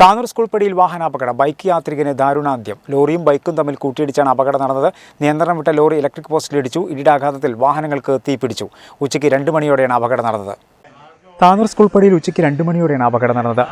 Tanur school പടിയിൽ വാഹനാപകടം. Bike യാത്രികന് ദാരുണാന്ത്യം. ലോറിയും ബൈക്കും തമ്മിൽ കൂട്ടിയിടിച്ചാണ് അപകടം നടന്നത്. നിയന്ത്രണം വിട്ട ലോറി ഇലക്ട്രിക് പോസ്റ്റിലിടിച്ചു ഇടിയുടെ വാഹനങ്ങൾക്ക് തീപിടിച്ചു ഉച്ചയ്ക്ക് രണ്ട് മണിയോടെയാണ് അപകടം നടന്നത്. താനൂർ സ്കൂൾ പടിയിൽ ഉച്ചയ്ക്ക് രണ്ട് മണിയോടെയാണ് അപകടം നടന്നത്.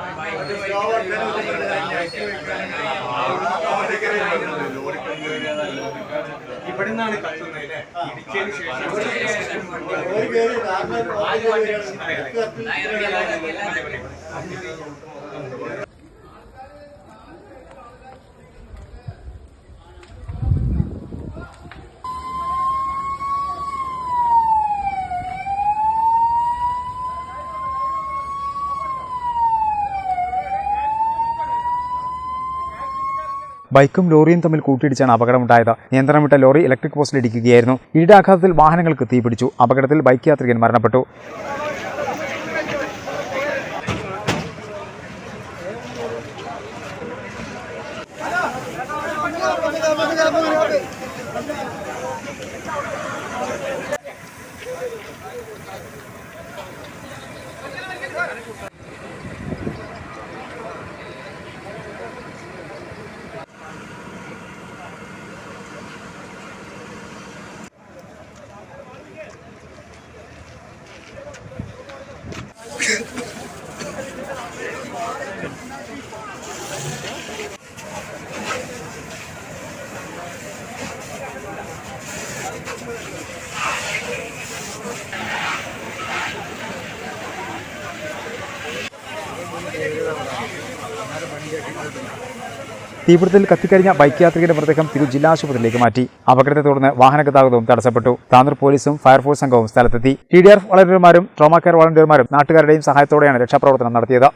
ബൈക്കും ലോറിയും തമ്മിൽ കൂട്ടിയിടിച്ചാണ് അപകടമുണ്ടായത്. നിയന്ത്രണം വിട്ട ലോറി ഇലക്ട്രിക് പോസ്റ്റിൽ ഇടിക്കുകയായിരുന്നു. ഇടാഘാതത്തിൽ വാഹനങ്ങൾക്ക് തീപിടിച്ചു അപകടത്തിൽ ബൈക്ക് യാത്രികൻ മരണപ്പെട്ടു. തീപിടുത്തത്തിൽ കത്തിക്കഴിഞ്ഞ ബൈക്ക് യാത്രികന്റെ മൃതദേഹം തിരു ജില്ലാ ആശുപത്രിയിലേക്ക് മാറ്റി. അപകടത്തെ തുടർന്ന് വാഹന ഗതാഗതവും തടസ്സപ്പെട്ടു. താന്നൂർ പോലീസും ഫയർഫോഴ്സ് സംഘവും സ്ഥലത്തെത്തി. ടി ഡി ആർ വളണ്ടിയർമാരും ട്രോമാ കെയർ വളണ്ടിയർമാരും നാട്ടുകാരുടെയും സഹായത്തോടെയാണ് രക്ഷാപ്രവർത്തനം നടത്തിയത്.